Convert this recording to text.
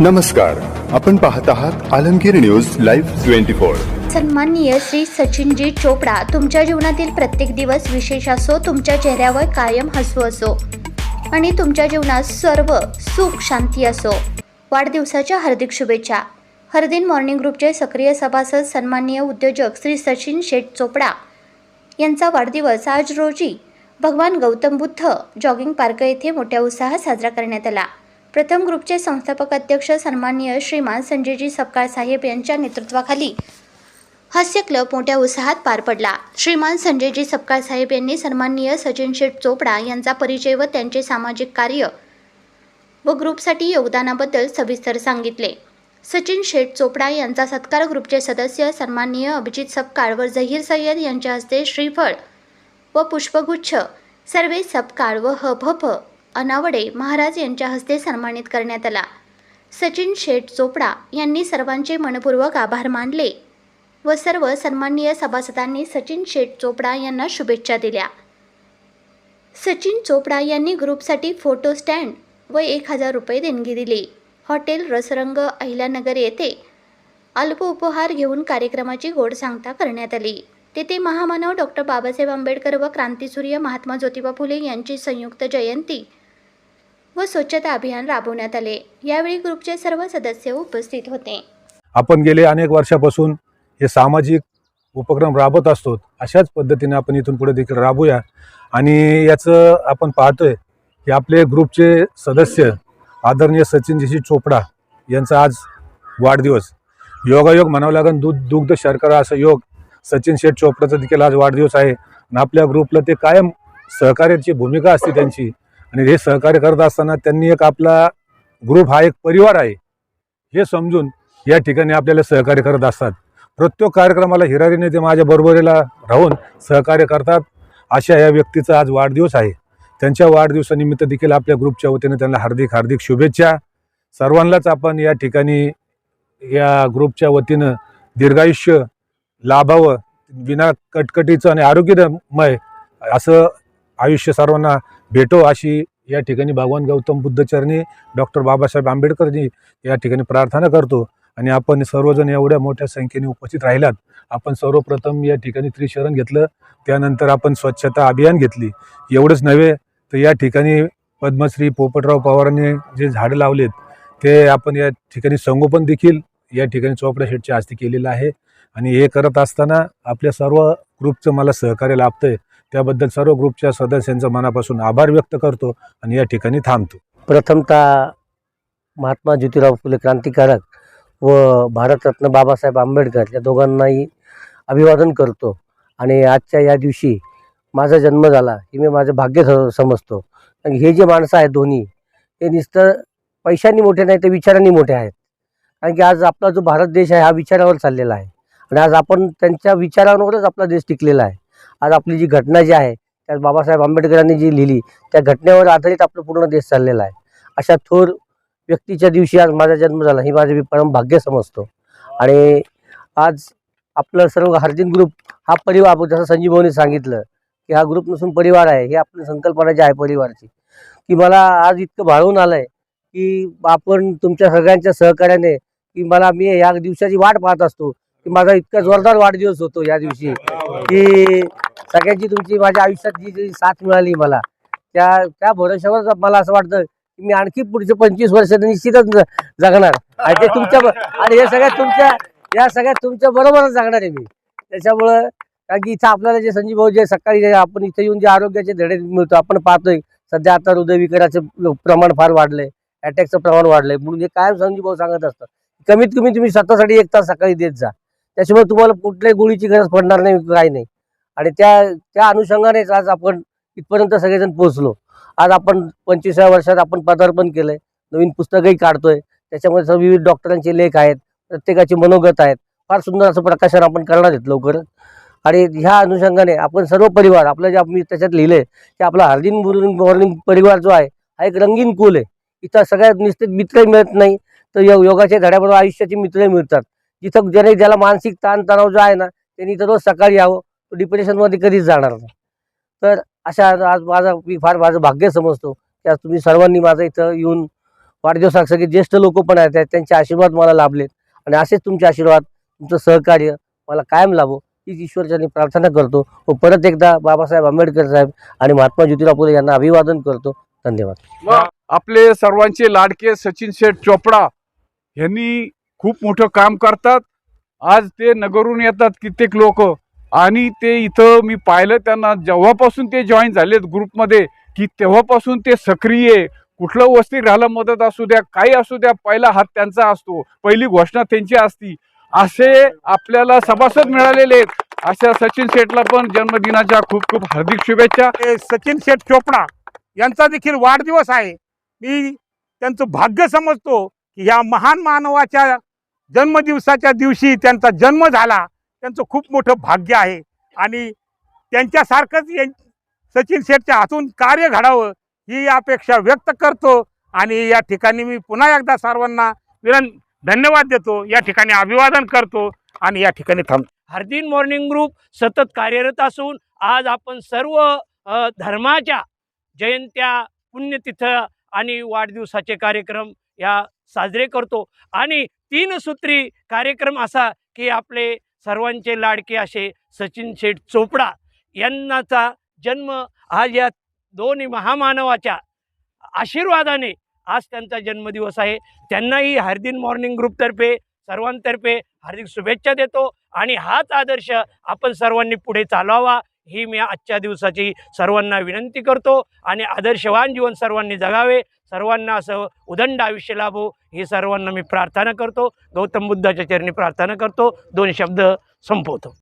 नमस्कार आपण पाहत आहात Alamgir news live twenty four. सन्माननीय श्री सचिनजी चोपडा तुमच्या जीवनातील प्रत्येक दिवस विशेष असो तुमच्या चेहऱ्यावर कायम हसू असो. आणि तुमच्या जीवनात सर्व सुख शांती असो. वाढदिवसाच्या हार्दिक शुभेच्छा. हरदिन मॉर्निंग ग्रुपचे सक्रिय सभासद सन्माननीय उद्योजक श्री सचिन शेठ चोपडा यांचा वाढदिवस आज रोजी भगवान गौतम बुद्ध जॉगिंग पार्क येथे मोठ्या उत्साहात साजरा करण्यात आला. प्रथम ग्रुपचे संस्थापक अध्यक्ष सन्माननीय श्रीमान संजयजी सपकाळ साहेब यांच्या नेतृत्वाखाली हास्य क्लब मोठ्या उत्साहात पार पडला. श्रीमान संजयजी सपकाळ साहेब यांनी सन्माननीय सचिन शेठ चोपडा यांचा परिचय व त्यांचे सामाजिक कार्य व ग्रुपसाठी योगदानाबद्दल सविस्तर सांगितले. सचिन शेठ चोपडा यांचा सत्कार ग्रुपचे सदस्य सन्माननीय अभिजित सपकाळ व झहीर सय्यद यांच्या हस्ते श्रीफळ व पुष्पगुच्छ सर्वे सपकाळ व हभप अनावडे महाराज यांच्या हस्ते सन्मानित करण्यात आला. सचिन शेठ चोपडा यांनी सर्वांचे मनपूर्वक आभार मानले व सर्व सन्माननीय सभासदांनी सचिन शेठ चोपडा यांना शुभेच्छा दिल्या. सचिन चोपडा यांनी ग्रुपसाठी फोटो स्टँड व एक हजार रुपये देणगी दिली. हॉटेल रसरंग अहिल्यानगर येथे अल्प उपहार घेऊन कार्यक्रमाची गोड सांगता करण्यात आली. तेथे महामानव डॉक्टर बाबासाहेब आंबेडकर व क्रांतीसूर्य महात्मा ज्योतिबा फुले यांची संयुक्त जयंती व स्वच्छता अभियान राबवण्यात आले. यावेळी ग्रुपचे सर्व सदस्य उपस्थित होते. आपण गेले अनेक वर्षापासून हे सामाजिक उपक्रम राबवत असतो. अशाच पद्धतीने आपण इथून पुढे देखील राबूया. आणि याचं आपण पाहतोय की आपले ग्रुपचे सदस्य आदरणीय सचिनजी चोपडा यांचा आज वाढदिवस. योगायोग म्हणावं लागेल दूध दुग्ध शर्करा असं योग सचिन शेठ चोपडाचा देखील आज वाढदिवस आहे. आणि आपल्या ग्रुपला ते कायम सहकार्याची भूमिका असते त्यांची. आणि हे सहकार्य करत असताना त्यांनी एक आपला ग्रुप हा एक परिवार आहे. हे समजून या ठिकाणी आपल्याला सहकार्य करत असतात. प्रत्येक कार्यक्रमाला हिरारीने ते माझ्या बरोबरीला राहून सहकार्य करतात. अशा या व्यक्तीचा आज वाढदिवस आहे. त्यांच्या वाढदिवसानिमित्त देखील आपल्या ग्रुपच्या वतीने त्यांना हार्दिक हार्दिक शुभेच्छा. सर्वांनाच आपण या ठिकाणी या ग्रुपच्या वतीनं दीर्घायुष्य लाभावं विना कटकटीचं आणि आरोग्यमय असं आयुष्य सर्वांना भेटो अशी या ठिकाणी भगवान गौतम बुद्धचरणी डॉक्टर बाबासाहेब आंबेडकरनी या ठिकाणी प्रार्थना करतो. आणि आपण सर्वजण एवढ्या मोठ्या संख्येने उपस्थित राहिलात. आपण सर्वप्रथम या ठिकाणी त्रिशरण घेतलं. त्यानंतर आपण स्वच्छता अभियान घेतली. एवढंच नव्हे तर या ठिकाणी पद्मश्री पोपटराव पवारांनी जे झाडं लावलेत ते आपण या ठिकाणी संगोपन देखील या ठिकाणी चोपडा शेटच्या हस्ते केलेलं आहे. आणि हे करत असताना आपल्या सर्व ग्रुपचं मला सहकार्य लाभतंय. त्याबद्दल सर्व ग्रुपच्या सदस्यांचा मनापासून आभार व्यक्त करतो आणि या ठिकाणी थांबतो. प्रथमतः महात्मा ज्योतिराव फुले क्रांतिकारक व भारतरत्न बाबासाहेब आंबेडकर या दोघांनाही अभिवादन करतो आणि आजच्या या दिवशी माझा जन्म झाला हे मी माझं भाग्य समजतो. आणि हे जे माणसं आहेत दोन्ही हे नुसतं पैशांनी मोठे नाही तर विचारांनी मोठे आहेत. कारण की आज आपला जो भारत देश आहे हा विचारावर चाललेला आहे. आणि आज आपण त्यांच्या विचारांवरच आपला देश टिकलेला आहे. आज आपली जी घटना जी आहे त्यात बाबासाहेब आंबेडकरांनी जी लिहिली त्या घटनेवर आधारित आपलं पूर्ण देश चाललेला आहे. अशा थोर व्यक्तीच्या दिवशी आज माझा जन्म झाला ही माझे मी परम भाग्य समजतो. आणि आज आपलं सर्व हार्दिन ग्रुप हा परिवार जसं संजीव भाऊने सांगितलं की हा ग्रुप नसून परिवार आहे हे आपली संकल्पना जी आहे परिवारची की मला आज इतकं भाळून आलं आहे की आपण तुमच्या सगळ्यांच्या सहकार्याने की मला मी या दिवसाची वाट पाहत असतो की माझा इतका जोरदार वाढदिवस होतो या दिवशी की सगळ्यांची तुमची माझ्या आयुष्यात जी जी साथ मिळाली मला त्या त्या भरोश्यावर मला असं वाटतं की मी आणखी पुढचे पंचवीस वर्ष निश्चितच जगणार. आणि ते तुमच्या आणि हे सगळ्या तुमच्या या सगळ्या तुमच्या बरोबरच जगणार आहे मी. त्याच्यामुळं कारण की इथं आपल्याला जे संजीव भाऊ जे सकाळी जे आपण इथे येऊन जे आरोग्याचे धडे मिळतो आपण पाहतोय सध्या आता हृदयविकाराचं प्रमाण फार वाढलंय अटॅकचं प्रमाण वाढलंय म्हणून हे कायम संजीव भाऊ सांगत असतात. कमीत कमी तुम्ही स्वतःसाठी एक तास सकाळी देत जा. त्याच्यामुळे तुम्हाला कुठल्याही गोळीची गरज पडणार नाही काही नाही. आणि त्या त्या अनुषंगानेच आज आपण इथपर्यंत सगळेजण पोहोचलो. आज आपण पंचवीसाव्या वर्षात आपण पदार्पण केलंय. नवीन पुस्तकही काढतोय. त्याच्यामध्ये सर्व विविध डॉक्टरांचे लेख आहेत. प्रत्येकाचे मनोगत आहेत. फार सुंदर असं प्रकाशन आपण करणार आहेत लवकरच. आणि ह्या अनुषंगाने आपण सर्व परिवार आपलं जे आपण त्याच्यात लिहिलंय की आपला हार्दिन मॉर्निंग परिवार जो आहे हा एक रंगीन कुल आहे. इथं सगळ्यात निश्चित मित्रही मिळत नाही. तर योग योगाच्या धड्याबरोबर आयुष्याचे मित्रही मिळतात. जिथं ज्याने ज्याला मानसिक ताणतणाव जो आहे ना त्यांनी तर रोज सकाळी यावं. तो डिप्रेशनमध्ये कधीच जाणार नाही. तर अशा आज माझा मी फार माझं भाग्य समजतो की आज तुम्ही सर्वांनी माझं इथं येऊन वाढदिवसात सगळे ज्येष्ठ लोक पण आहेत त्यांचे आशीर्वाद मला लाभलेत. आणि असेच तुमचे आशीर्वाद तुमचं सहकार्य मला कायम लाभो हीच ईश्वरच्यांनी प्रार्थना करतो. व परत एकदा बाबासाहेब आंबेडकर साहेब आणि महात्मा ज्योतिराव फुले यांना अभिवादन करतो. धन्यवाद. आपले सर्वांचे लाडके सचिन शेठ चोपडा यांनी खूप मोठं काम करतात. आज ते नगरून येतात कित्येक लोक. आणि ते इथं मी पाहिलं त्यांना जेव्हापासून ते जॉईन झालेत ग्रुपमध्ये की तेव्हापासून ते सक्रिय कुठलं वस्ती राहायला मदत असू द्या काही असू द्या पहिला हात त्यांचा असतो. पहिली घोषणा त्यांची असती. असे आपल्याला सभासद मिळालेले आहेत. अशा सचिन शेठला पण जन्मदिनाच्या खूप खूप हार्दिक शुभेच्छा. सचिन शेठ चोपडा यांचा देखील वाढदिवस आहे. मी त्यांचं भाग्य समजतो की ह्या महान मानवाच्या जन्मदिवसाच्या दिवशी त्यांचा जन्म झाला. त्यांचं खूप मोठं भाग्य आहे. आणि त्यांच्यासारखंच या सचिन शेठच्या हातून कार्य घडावं ही अपेक्षा व्यक्त करतो. आणि या ठिकाणी मी पुन्हा एकदा सर्वांना विरन धन्यवाद देतो. या ठिकाणी अभिवादन करतो आणि या ठिकाणी थांबतो हरदिन मॉर्निंग ग्रुप सतत कार्यरत असून आज आपण सर्व धर्माच्या जयंत्या पुण्यतिथ आणि वाढदिवसाचे कार्यक्रम या साजरे करतो. आणि तीन सूत्री कार्यक्रम असा की आपले सर्वांचे लाडके असे सचिन शेठ चोपडा यांनाचा जन्म आज या दोन्ही महामानवाच्या आशीर्वादाने आज त्यांचा जन्मदिवस आहे. त्यांनाही हार्दिन मॉर्निंग ग्रुपतर्फे सर्वांतर्फे हार्दिक शुभेच्छा देतो आणि हाच आदर्श आपण सर्वांनी पुढे चालवावा ही मी आजच्या दिवसाची सर्वांना विनंती करतो आणि आदर्शवान जीवन सर्वांनी जगावे. सर्वांना असं उदंड आयुष्य लाभो ही सर्वांना मी प्रार्थना करतो. गौतम बुद्धाच्या चरणी प्रार्थना करतो. दोन शब्द संपवतो.